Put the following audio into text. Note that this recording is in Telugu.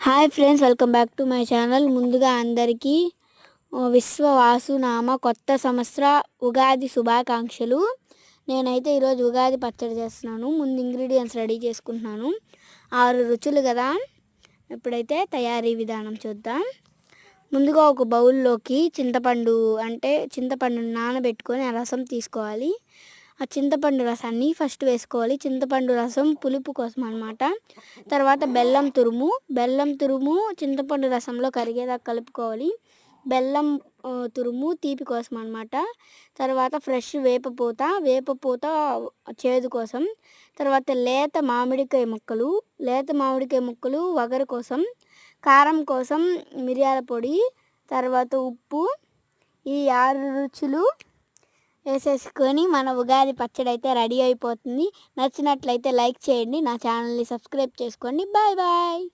Hi friends welcome back to my channel. ముందుగా అందరికీ విశ్వవాసునామ కొత్త సంవత్సర ఉగాది శుభాకాంక్షలు. నేనైతే ఈరోజు ఉగాది పచ్చడి చేస్తున్నాను. ముందు ఇంగ్రీడియంట్స్ రెడీ చేసుకుంటున్నాను. ఆరు రుచులు కదా? ఇప్పుడైతే తయారీ విధానం చూద్దాం. ముందుగా ఒక బౌల్లోకి చింతపండు అంటే చింతపండు నానబెట్టుకొని ఆ రసం తీసుకోవాలి. ఆ చింతపండు రసాన్ని ఫస్ట్ వేసుకోవాలి. చింతపండు రసం పులుపు కోసం అనమాట తర్వాత బెల్లం తురుము. బెల్లం తురుము చింతపండు రసంలో కరిగేదాకా కలుపుకోవాలి. బెల్లం తురుము తీపి కోసం అనమాట తర్వాత ఫ్రెష్ వేపపూత. వేపపూత చేదు కోసం. తర్వాత లేత మామిడికాయ ముక్కలు. లేత మామిడికాయ ముక్కలు వగరు కోసం. కారం కోసం మిరియాల పొడి. తర్వాత ఉప్పు. ఈ ఆరు రుచులు వేసేసుకొని మన ఉగాది పచ్చడి అయితే రెడీ అయిపోతుంది. నచ్చినట్లయితే లైక్ చేయండి నా ఛానల్ని సబ్స్క్రైబ్ చేసుకోండి. Bye bye.